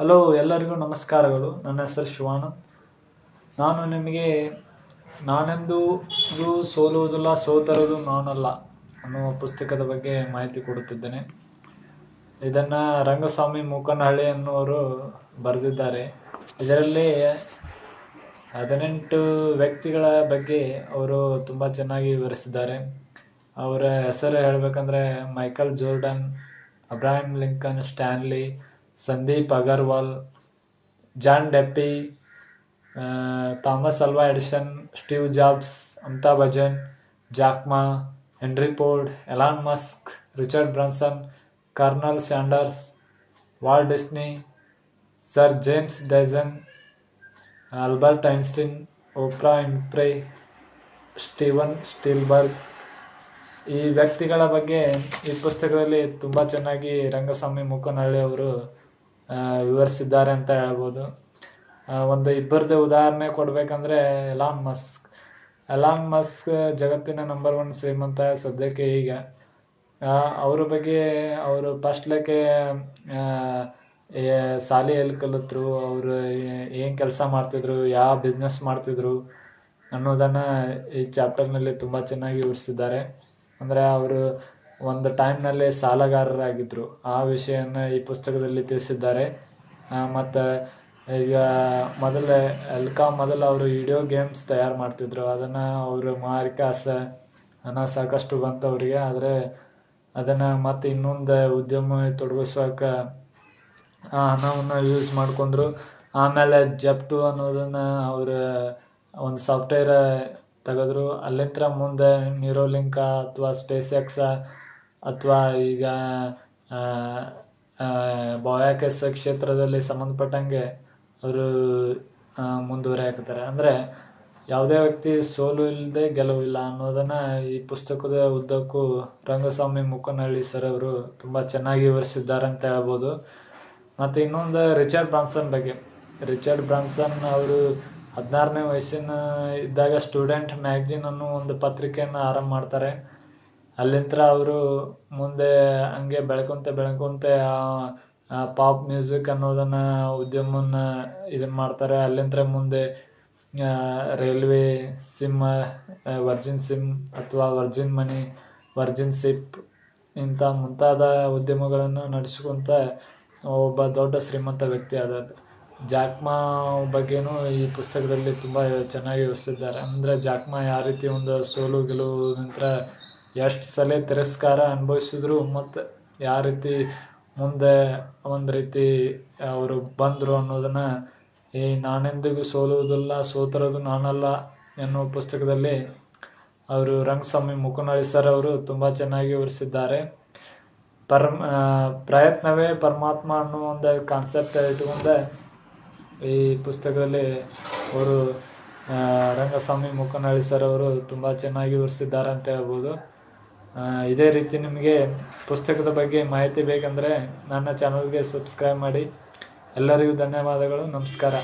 Hello ಎಲ್ಲರಿಗೂ ನಮಸ್ಕಾರಗಳು. ನನ್ನ ಹೆಸರು ಶಿವಾನಂದ್ ನಾನು ನಿಮಗೆ ನಾನೆಂದು ಸೋಲುವುದಿಲ್ಲ, ಸೋತರುವುದು ನಾನಲ್ಲ ಅನ್ನುವ ಪುಸ್ತಕದ ಬಗ್ಗೆ ಮಾಹಿತಿ ಕೊಡುತ್ತಿದ್ದೇನೆ. ಇದನ್ನು ರಂಗಸ್ವಾಮಿ ಮೂಕನಹಳ್ಳಿ ಅನ್ನುವರು ಬರೆದಿದ್ದಾರೆ. ಇದರಲ್ಲಿ ಹದಿನೆಂಟು ವ್ಯಕ್ತಿಗಳ ಬಗ್ಗೆ ಅವರು ತುಂಬ ಚೆನ್ನಾಗಿ ವಿವರಿಸಿದ್ದಾರೆ. ಅವರ ಹೆಸರು ಹೇಳಬೇಕಂದ್ರೆ Michael Jordan, Abraham Lincoln, Stanley Sandeep Agarwal, John Depp Thomas Alva Edison, Steve Jobs, Amitabh Bachchan Jack Ma Henry Ford, Elon Musk, Richard Branson, Colonel Sanders Walt Disney, Sir James Dyson, Albert Einstein, Oprah Winfrey Steven Spielberg. ಈ ವ್ಯಕ್ತಿಗಳ ಬಗ್ಗೆ ಈ ಪುಸ್ತಕದಲ್ಲಿ ತುಂಬ ಚೆನ್ನಾಗಿ ರಂಗಸ್ವಾಮಿ ಮೂಕನಹಳ್ಳಿ ಅವರು ವಿವರಿಸಿದ್ದಾರೆ ಅಂತ ಹೇಳ್ಬೋದು. ಒಂದು ಇಬ್ಬರದ್ದು ಉದಾಹರಣೆ ಕೊಡಬೇಕಂದ್ರೆ ಎಲಾನ್ ಮಸ್ಕ್ ಎಲಾನ್ ಮಸ್ಕ್ ಜಗತ್ತಿನ ನಂಬರ್ ಒನ್ ಶ್ರೀಮಂತ ಸದ್ಯಕ್ಕೆ ಈಗ ಅವ್ರ ಬಗ್ಗೆ ಅವರು ಫಸ್ಟ್ಲಕ್ಕೆ ಸಾಲಿ ಎಲ್ಲಿ ಕಲಿತರು, ಅವರು ಏನು ಕೆಲಸ ಮಾಡ್ತಿದ್ರು, ಯಾವ ಬಿಸ್ನೆಸ್ ಮಾಡ್ತಿದ್ರು ಅನ್ನೋದನ್ನು ಈ ಚಾಪ್ಟರ್ನಲ್ಲಿ ತುಂಬ ಚೆನ್ನಾಗಿ ವಿವರಿಸಿದ್ದಾರೆ. ಅಂದರೆ ಅವರು ಒಂದು ಟೈಮ್ನಲ್ಲಿ ಸಾಲಗಾರರಾಗಿದ್ದರು ಆ ವಿಷಯವನ್ನು ಈ ಪುಸ್ತಕದಲ್ಲಿ ತಿಳಿಸಿದ್ದಾರೆ. ಮತ್ತು ಈಗ ಮೊದಲೇ ಎಲ್ಕಾ ಮೊದಲು ಅವರು ವಿಡಿಯೋ ಗೇಮ್ಸ್ ತಯಾರು ಮಾಡ್ತಿದ್ರು. ಅದನ್ನು ಅವರು ಮಾರಿಕ ಆಸೆ ಹಣ ಸಾಕಷ್ಟು ಬಂತು ಅವರಿಗೆ ಆದರೆ ಅದನ್ನು ಮತ್ತೆ ಇನ್ನೊಂದು ಉದ್ಯಮ ತೊಡಗಿಸೋಕೆ ಆ ಹಣವನ್ನು ಯೂಸ್ ಮಾಡ್ಕೊಂಡ್ರು. ಆಮೇಲೆ ಜಪ್ಟು ಅನ್ನೋದನ್ನು ಅವರು ಒಂದು ಸಾಫ್ಟ್ವೇರ್ ತೆಗೆದ್ರು. ಅಲ್ಲಿಂದ ಮುಂದೆ ನ್ಯೂರೋಲಿಂಕ ಅಥವಾ ಸ್ಪೇಸ್ ಎಕ್ಸ ಅಥವಾ ಈಗ ಬಾಹ್ಯಾಕಾಶ ಕ್ಷೇತ್ರದಲ್ಲಿ ಸಂಬಂಧಪಟ್ಟಂಗೆ ಅವರು ಮುಂದುವರಿಯಾಕತ್ತಾರೆ. ಅಂದರೆ ಯಾವುದೇ ವ್ಯಕ್ತಿ ಸೋಲು ಇಲ್ಲದೆ ಗೆಲುವಿಲ್ಲ ಅನ್ನೋದನ್ನು ಈ ಪುಸ್ತಕದ ಉದ್ದಕ್ಕೂ ರಂಗಸ್ವಾಮಿ ಮುಕ್ಕನಹಳ್ಳಿ ಸರ್ ಅವರು ತುಂಬ ಚೆನ್ನಾಗಿ ವಿವರಿಸಿದ್ದಾರೆ ಅಂತ ಹೇಳ್ಬೋದು. ಮತ್ತು ಇನ್ನೊಂದು ರಿಚರ್ಡ್ ಬ್ರಾನ್ಸನ್ ಬಗ್ಗೆ. ರಿಚರ್ಡ್ ಬ್ರಾನ್ಸನ್ ಅವರು ಹದಿನಾರನೇ ವಯಸ್ಸಿನ ಇದ್ದಾಗ ಸ್ಟೂಡೆಂಟ್ ಮ್ಯಾಗ್ಝಿನ್ ಅನ್ನೋ ಒಂದು ಪತ್ರಿಕೆಯನ್ನು ಆರಂಭ ಮಾಡ್ತಾರೆ. ಅಲ್ಲಿಂದ ಅವರು ಮುಂದೆ ಹಂಗೆ ಬೆಳ್ಕೊಂತ ಬೆಳ್ಕೊಂತೆ ಪಾಪ್ ಮ್ಯೂಸಿಕ್ ಅನ್ನೋದನ್ನು ಉದ್ಯಮವನ್ನು ಇದನ್ನು ಮಾಡ್ತಾರೆ. ಅಲ್ಲಿಂದ ಮುಂದೆ ರೈಲ್ವೆ ಸಿಮ್ ವರ್ಜಿನ್ ಸಿಮ್ ಅಥವಾ ವರ್ಜಿನ್ ಮನಿ ವರ್ಜಿನ್ ಸಿಪ್ ಇಂಥ ಮುಂತಾದ ಉದ್ಯಮಗಳನ್ನು ನಡೆಸ್ಕೊಂತ ಒಬ್ಬ ದೊಡ್ಡ ಶ್ರೀಮಂತ ವ್ಯಕ್ತಿ ಆದ ಜಾಕ್ಮಾ ಬಗ್ಗೆನೂ ಈ ಪುಸ್ತಕದಲ್ಲಿ ತುಂಬ ಚೆನ್ನಾಗಿ ವಿವರಿಸಿದ್ದಾರೆ ಅಂದರೆ ಜಾಕ್ಮಾ ಯಾವ ರೀತಿ ಒಂದು ಸೋಲು ಗೆಲುವು ನಂತರ ಎಷ್ಟು ಸಲ ತಿರಸ್ಕಾರ ಅನುಭವಿಸಿದ್ರು, ಮತ್ತು ಯಾವ ರೀತಿ ಮುಂದೆ ಒಂದು ರೀತಿ ಅವರು ಬಂದರು ಅನ್ನೋದನ್ನು ಈ ನಾನೆಂದಿಗೂ ಸೋಲುವುದಿಲ್ಲ, ಸೋತರೋದು ನಾನಲ್ಲ ಎನ್ನುವ ಪುಸ್ತಕದಲ್ಲಿ ಅವರು ರಂಗಸ್ವಾಮಿ ಮುಕುನಳ್ಳಿ ಸರ್ ಅವರು ತುಂಬ ಚೆನ್ನಾಗಿ ವಿವರಿಸಿದ್ದಾರೆ. ಪರಮ ಪ್ರಯತ್ನವೇ ಪರಮಾತ್ಮ ಅನ್ನೋ ಒಂದು ಕಾನ್ಸೆಪ್ಟ್ ಇಟ್ಕೊಂಡೆ ಈ ಪುಸ್ತಕದಲ್ಲಿ ಅವರು ರಂಗಸ್ವಾಮಿ ಮುಕನಹಳ್ಳಿ ಸರ್ ಅವರು ತುಂಬ ಚೆನ್ನಾಗಿ ವಿವರಿಸಿದ್ದಾರೆ ಅಂತ ಹೇಳ್ಬೋದು. ಇದೇ ರೀತಿ ನಿಮಗೆ ಪುಸ್ತಕದ ಬಗ್ಗೆ ಮಾಹಿತಿ ಬೇಕಂದರೆ ನನ್ನ ಚಾನಲ್ಗೆ ಸಬ್ಸ್ಕ್ರೈಬ್ ಮಾಡಿ. ಎಲ್ಲರಿಗೂ ಧನ್ಯವಾದಗಳು. ನಮಸ್ಕಾರ.